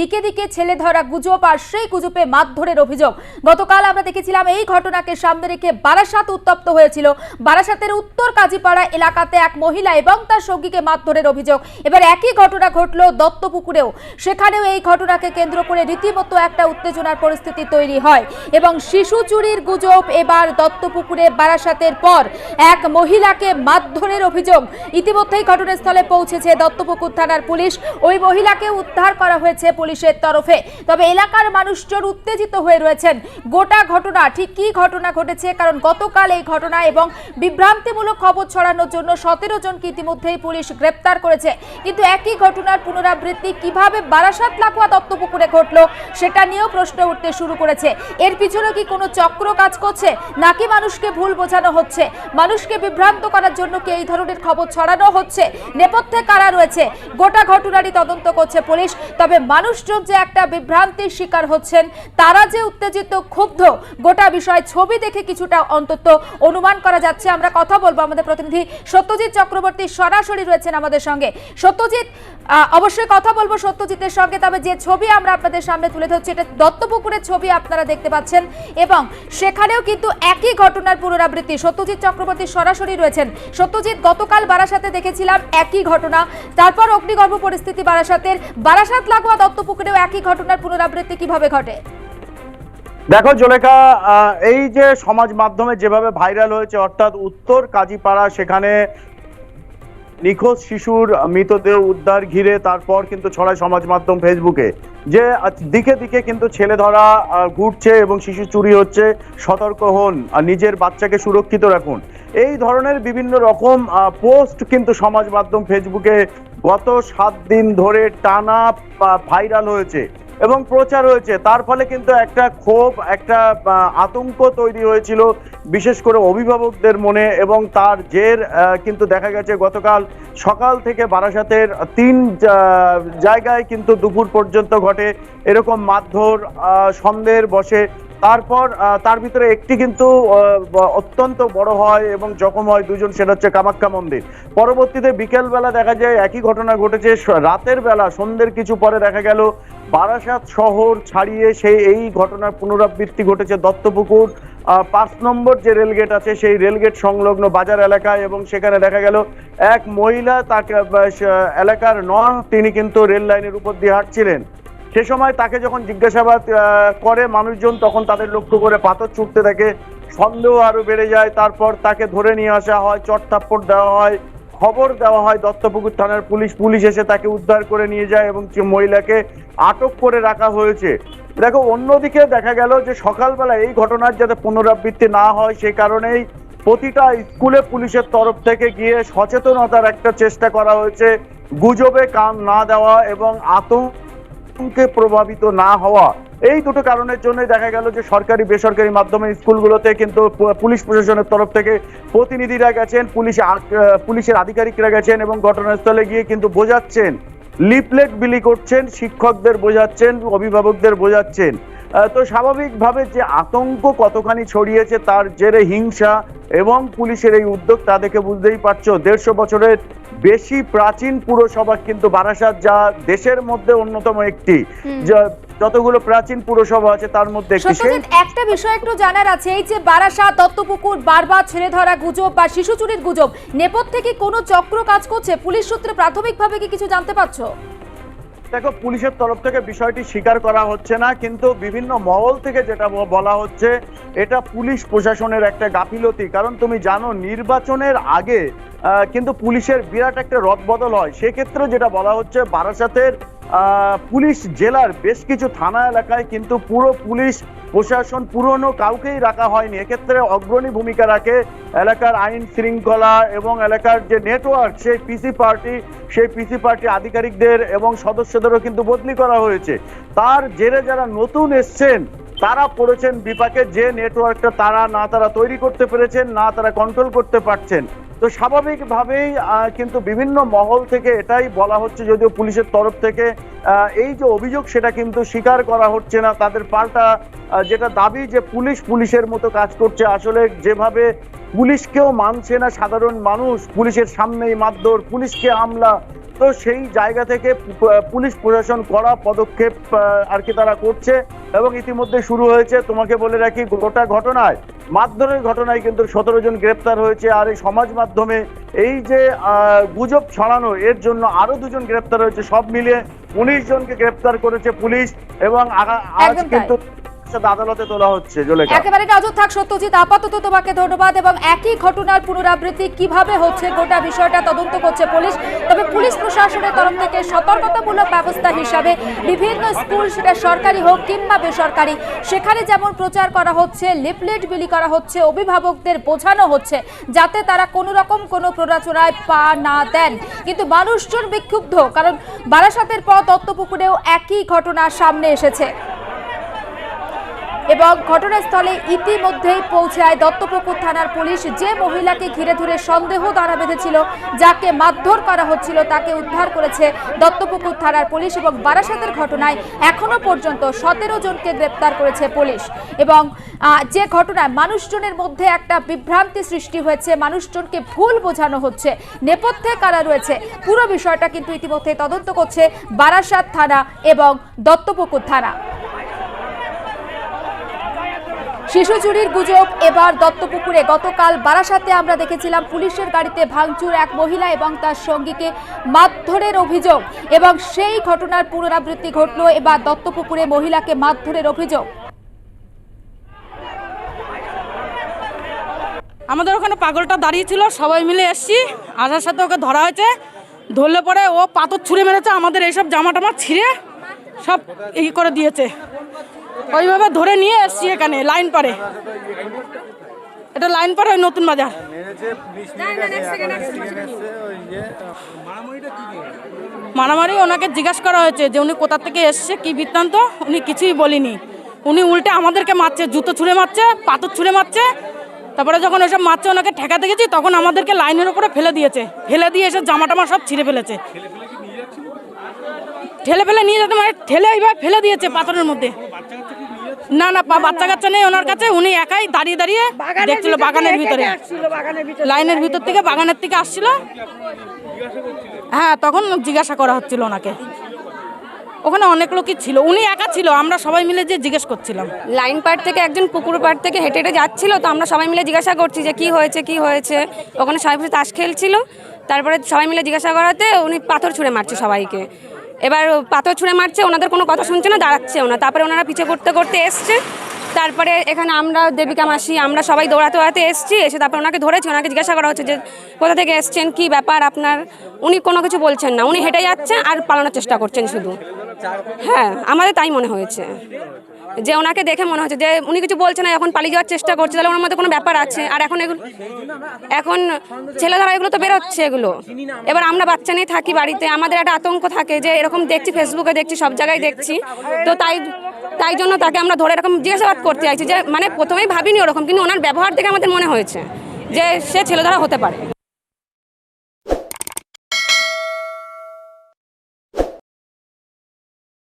দিকে দিকে ছেলে ধরা গুজব আর সেই গুজবে মারধরের অভিযোগ। গতকাল আমরা দেখেছিলাম এই ঘটনাকে সামনে রেখে বারাসাত উত্তপ্ত হয়েছিল। বারাসাতের উত্তর কাজীপাড়া এলাকাতে এক মহিলা এবং তার সঙ্গীকে মারধরের অভিযোগ। এবার একই ঘটনা ঘটলো দত্তপুকুরেও। সেখানেও এই ঘটনাকে কেন্দ্র করে রীতিমতো একটা উত্তেজনার পরিস্থিতি তৈরি হয় এবং শিশু চুরির গুজব এবার দত্তপুকুরে বারাসাতের পর এক মহিলাকে মারধরের অভিযোগ। ইতিমধ্যেই ঘটনাস্থলে পৌঁছেছে দত্তপুকুর থানার পুলিশ। ওই মহিলাকে উদ্ধার করা হয়েছে পুলিশের তরফে। তবে এলাকার মানুষজন উত্তেজিত হয়ে রয়েছেন। গোটা ঘটনা, ঠিক কী ঘটনা ঘটেছে, কারণ গতকাল এই ঘটনা এবং বিভ্রান্তিমূলক খবর ছড়ানোর জন্য সতেরো জনকে ইতিমধ্যেই পুলিশ গ্রেপ্তার করেছে। কিন্তু একই ঘটনার পুনরাবৃত্তি কীভাবে বারাসাত লাকুয়া দত্তপুকুরে ঘটলো, সেটা নিয়েও প্রশ্ন উঠতে শুরু করেছে। এর পিছনে কি কোনো চক্র কাজ করছে, নাকি মানুষকে ভুল বোঝানো হচ্ছে? মানুষকে বিভ্রান্ত করার জন্য কি এই ধরনের খবর ছড়ানো হচ্ছে? নেপথ্যে কারা রয়েছে? গোটা ঘটনারই তদন্ত করছে পুলিশ। তবে মানুষজন যে একটা বিভ্রান্তির শিকার হচ্ছেন, তারা যে উত্তেজিত, ক্ষুব্ধ, গোটা বিষয় ছবি দেখে কিছুটা অন্তত অনুমান করা যাচ্ছে। আমরা কথা বলব আমাদের প্রতিনিধি সত্যজিৎ চক্রবর্তী, সরাসরি রয়েছেন আমাদের সঙ্গে। সত্যজিৎ অবশ্যই কথা বলব সত্যজিতের সঙ্গে, তবে যে ছবি আমরা আপনাদের সামনে তুলে ধরছি, এটা দত্তপুকুরের ছবি আপনারা দেখতে পাচ্ছেন এবং সেখানেও কিন্তু একই ঘটনার পুনরাবৃত্তি। সত্যজিৎ চক্রবর্তী সরাসরি রয়েছেন। সত্যজিৎ, গতকাল বারাসাতে দেখেছিলাম একই ঘটনা। তারপর অগ্নিগর্ভ পরিস্থিতি বারাসাতের, বারাসাত লাগোয়া দত্তপুকুরেও একই ঘটনার পুনরাবৃত্তি কীভাবে ঘটে? দেখো, জোলেখা এই যে সমাজ মাধ্যমে যেভাবে ভাইরাল হয়েছে, অর্থাৎ উত্তর কাজীপাড়া, সেখানে নিখোঁজ শিশুর মৃতদেহ উদ্ধার ঘিরে তারপর কিন্তু ছড়ায় সমাজ মাধ্যম ফেসবুকে। যে দিকে দিকে কিন্তু ছেলে ধরা ঘুরছে এবং শিশু চুরি হচ্ছে, সতর্ক হন আর নিজের বাচ্চাকে সুরক্ষিত রাখুন। এই ধরনের বিভিন্ন রকম পোস্ট কিন্তু সমাজ মাধ্যম ফেসবুকে গত সাত দিন ধরে টানা ভাইরাল হয়েছে। এবং প্রচার হয়েছে। তার ফলে কিন্তু একটা ক্ষোভ, একটা আতঙ্ক তৈরি হয়েছিল, বিশেষ করে অভিভাবকদের মনে এবং তার জের কিন্তু দেখা গেছে গতকাল সকাল থেকে বারাসাতের তিন জায়গায় কিন্তু দুপুর পর্যন্ত ঘটে। এরকম মারধর সন্দেহের বসে তারপর তার ভিতরে একটি কিন্তু অত্যন্ত বড় হয় এবং জখম হয় দুজন, সেটা হচ্ছে কামাখ্যা মন্দির। পরবর্তীতে বিকেলবেলা দেখা যায়, একই ঘটনা ঘটেছে রাতের বেলা, সন্ধ্যের কিছু পরে দেখা গেল, বারাসাত শহর ছাড়িয়ে সেই, এই ঘটনার পুনরাবৃত্তি ঘটেছে দত্তপুকুর। পাঁচ নম্বর যে রেলগেট আছে, সেই রেলগেট সংলগ্ন বাজার এলাকায় এবং সেখানে দেখা গেল, এক মহিলা তাকে এলাকার নন, তিনি কিন্তু রেল লাইনের উপর দিয়ে হাঁটছিলেন। সে সময় তাকে যখন জিজ্ঞাসাবাদ করে মানুষজন, তখন তাদের লক্ষ্য করে পাথর ছুটতে থাকে। সন্দেহ আরও বেড়ে যায়। তারপর তাকে ধরে নিয়ে আসা হয় চট চটথাপ্পড় দেওয়া হয়, খবর দেওয়া হয় দত্তপুকুর থানার পুলিশ। পুলিশ এসে তাকে উদ্ধার করে নিয়ে যায় এবং মহিলাকে আটক করে রাখা হয়েছে। দেখো, অন্যদিকে দেখা গেল যে সকালবেলা এই ঘটনার যাতে পুনরাবৃত্তি না হয় সেই কারণেই প্রতিটা স্কুলে পুলিশের তরফ থেকে গিয়ে সচেতনতার একটা চেষ্টা করা হয়েছে। গুজবে কান না দেওয়া এবং আতঙ্কে প্রভাবিত না হওয়া, এই দুটো কারণের জন্য দেখা গেল যে সরকারি, বেসরকারি মাধ্যমে স্কুলগুলোতে কিন্তু পুলিশ প্রশাসনের তরফ থেকে প্রতিনিধিরা গেছেন, পুলিশ পুলিশের আধিকারিকরা গেছেন এবং ঘটনাস্থলে গিয়ে কিন্তু বোঝাচ্ছেন। লিফলেট বিলি করছেন, শিক্ষকদের বোঝাচ্ছেন, অভিভাবকদের বোঝাচ্ছেন। তো স্বাভাবিকভাবে যে আতঙ্ক কতখানি ছড়িয়েছে তার জেরে হিংসা এবং পুলিশের এই উদ্যোগ তা দেখে বুঝতেই পারছ। দেড়শো বছরের বেশি প্রাচীন পুরসভা কিন্তু বারাসাত যা দেশের মধ্যে অন্যতম একটি। যতগুলো প্রাচীন পুরসভা আছে তার মধ্যে একটি। একটা বিষয় একটু জানার আছে এই যে বারাসাত দত্তপুকুর বারবার ছেড়ে ধরা গুজব বা শিশু চুরির গুজব নেপথ্যে কি কোনো চক্র কাজ করছে? পুলিশ সূত্রে প্রাথমিকভাবে কি কিছু জানতে পারছ? দেখো, পুলিশের তরফ থেকে বিষয়টি স্বীকার করা হচ্ছে না, কিন্তু বিভিন্ন মহল থেকে যেটা বলা হচ্ছে, এটা পুলিশ প্রশাসনের একটা গাফিলতি। কারণ তুমি জানো, নির্বাচনের আগে কিন্তু পুলিশের বিরাট একটা রদবদল হয়। সেক্ষেত্রে যেটা বলা হচ্ছে, বারাসাতের পুলিশ জেলার বেশ কিছু থানা এলাকায় কিন্তু পুরো পুলিশ প্রশাসন পুরনো কাউকেই রাখা হয়নি। এক্ষেত্রে অগ্রণী ভূমিকা রাখে এলাকার আইন শৃঙ্খলা এবং এলাকার যে নেটওয়ার্ক সেই পিসি পার্টি সেই পিসি পার্টি আধিকারিকদের এবং সদস্যদেরও কিন্তু বদলি করা হয়েছে। তার জেরে যারা নতুন এসছেন, তারা পড়েছেন বিপাকে। যে নেটওয়ার্কটা তারা না তারা তৈরি করতে পেরেছেন, না তারা কন্ট্রোল করতে পারছেন। তো স্বাভাবিকভাবেই কিন্তু বিভিন্ন মহল থেকে এটাই বলা হচ্ছে যদিও পুলিশের তরফ থেকে এই যে অভিযোগ সেটা কিন্তু স্বীকার করা হচ্ছে না। তাদের পাল্টা যেটা দাবি যে পুলিশ পুলিশের মতো কাজ করছে, আসলে যেভাবে পুলিশকেও মানছে না সাধারণ মানুষ, পুলিশের সামনেই মারধর, পুলিশকে হামলা, তো সেই জায়গা থেকে পুলিশ প্রশাসন করা পদক্ষেপ আর কি তারা করছে এবং ইতিমধ্যে শুরু হয়েছে, তোমাকে বলে রাখি গোটা ঘটনায়। মারধরের ঘটনায় কিন্তু সতেরো জন গ্রেপ্তার হয়েছে আর এই সমাজ মাধ্যমে এই যে আহ, গুজব ছড়ানো এর জন্য আরও দুজন গ্রেপ্তার হয়েছে। সব মিলিয়ে উনিশ জনকে গ্রেপ্তার করেছে পুলিশ এবং আজ কিন্তু সাথে আদালতে তোলা হচ্ছে জলেখা একেবারে নজর থাক, সত্যজিৎ। আপাতত তোমাকে ধন্যবাদ এবং একই ঘটনার পুনরাবৃত্তি কীভাবে হচ্ছে গোটা বিষয়টা তদন্ত করছে পুলিশ। তবে পুলিশ প্রশাসনের তরফ থেকে সতর্কতামূলক ব্যবস্থা হিসাবে বিভিন্ন স্কুল, সেটা সরকারি হোক কিংবা বেসরকারি, সেখানে যেমন প্রচার করা হচ্ছে, লিফলেট বিলি করা হচ্ছে, অভিভাবকদের বোঝানো হচ্ছে, যাতে তারা কোনো রকম কোনো প্ররোচনায় পা না দেন। কিন্তু মানুষজন বিক্ষুব্ধ, কারণ বারাসাতের পর দত্তপুকুরেও একই ঘটনা সামনে এসেছে। এবং ঘটনাস্থলে ইতিমধ্যেই পৌঁছায় দত্তপুকুর থানার পুলিশ। যে মহিলাকে ঘিরে ধরে সন্দেহ দ্বারা বেঁধেছিল, যাকে মারধর করা হচ্ছিল, তাকে উদ্ধার করেছে দত্তপুকুর থানার পুলিশ এবং বারাসাতের ঘটনায় এখনও পর্যন্ত সতেরো জনকে গ্রেপ্তার করেছে পুলিশ। এবং যে ঘটনায় মানুষজনের মধ্যে একটা বিভ্রান্তি সৃষ্টি হয়েছে, মানুষজনকে ভুল বোঝানো হচ্ছে, নেপথ্যে কারা রয়েছে, পুরো বিষয়টা কিন্তু ইতিমধ্যে তদন্ত করছে বারাসাত থানা এবং দত্তপুকুর থানা। শিশু চুরির গুজব এবার দত্তপুকুরে। গতকাল বারাসাতে আমরা দেখেছিলাম পুলিশের গাড়িতে ভাঙচুর এক মহিলা এবং তার সঙ্গীকে মারধরের অভিযোগ এবং সেই ঘটনার পুনরাবৃত্তি ঘটলো এবার দত্তপুকুরে মহিলাকে মারধরের অভিযোগ। আমাদের ওখানে পাগলটা দাঁড়িয়ে ছিল, সবাই মিলে এসছি, আসার সাথে ওকে ধরা হয়েছে। ধরলে পরে ও পাথর ছুঁড়ে মেরেছে, আমাদের এইসব জামা টামা ছিঁড়ে সব ই করে দিয়েছে। ওইভাবে ধরে নিয়ে এসছি এখানে লাইন পারে। এটা লাইন পারে ওই নতুন বাজার। মারামারি ওনাকে জিজ্ঞাসা করা হয়েছে যে উনি কোথা থেকে এসছে কি বৃত্তান্ত? উনি কিছুই বলিনি। উনি উল্টে আমাদেরকে মারছে জুতো ছুঁড়ে মারছে পাথর ছুঁড়ে মারছে। তারপরে যখন ওসব মারছে ওনাকে ঠেকাতে গেছি তখন আমাদেরকে লাইনের উপরে ফেলে দিয়েছে। ফেলে দিয়ে এসে জামা টামা সব ছিঁড়ে ফেলেছে। ঠেলে ফেলে নিয়ে যেতে মানে ঠেলে এইভাবে ফেলে দিয়েছে পাথরের মধ্যে। না না বাচ্চা কাচ্চা নেই ওনার কাছে উনি একাই দাঁড়িয়ে দাঁড়িয়ে দেখছিল বাগানের ভিতরে। লাইনের ভিতর থেকে বাগানের থেকে আসছিল। হ্যাঁ তখন জিজ্ঞাসা করা হচ্ছিল ওনাকে। ওখানে অনেক লোকই ছিল উনি একা ছিল আমরা সবাই মিলে যে জিজ্ঞেস করছিলাম। লাইন পার থেকে একজন পুকুর পাড় থেকে হেঁটে হেঁটে যাচ্ছিল তো আমরা সবাই মিলে জিজ্ঞাসা করছি যে কি হয়েছে কি হয়েছে? ওখানে সবাই বসে তাস খেলছিল তারপরে সবাই মিলে জিজ্ঞাসা করাতে উনি পাথর ছুঁড়ে মারছে সবাইকে। এবার পাথর ছুঁড়ে মারছে, ওনাদের কোনো কথা শুনছে না দাঁড়াচ্ছে না। তারপরে ওনারা পিছিয়ে করতে করতে এসছে। তারপরে এখানে আমরা, দেবিকা মাসি, আমরা সবাই দৌড়াতে দৌড়াতে এসছি, এসে তারপরে ওনাকে ধরেছি, ওনাকে জিজ্ঞাসা করা হচ্ছে যে, কোথা থেকে এসছেন, কি ব্যাপার আপনার? উনি কোনো কিছু বলছেন না। উনি হেঁটে যাচ্ছেন আর পালানোর চেষ্টা করছেন শুধু। হ্যাঁ আমাদের তাই মনে হয়েছে। যে ওনাকে দেখে মনে হচ্ছে যে উনি কিছু বলছে না, এখন পালিয়ে যাওয়ার চেষ্টা করছে, তাহলে ওনার মধ্যে কোনো ব্যাপার আছে? আর এখন এগুলো এখন ছেলেধারা এগুলো তো বেরোচ্ছে এগুলো। এবার আমরা বাচ্চা নিয়ে থাকি বাড়িতে, আমাদের একটা আতঙ্ক থাকে যে এরকম দেখছি ফেসবুকে দেখছি, সব জায়গায় দেখছি। তো তাই তাই জন্য তাকে আমরা ধরে এরকম জিজ্ঞাসাবাদ করতে চাইছি যে মানে প্রথমেই ভাবিনি ওরকম, কিন্তু ওনার ব্যবহার দেখে আমাদের মনে হয়েছে যে সে ছেলেধারা হতে পারে।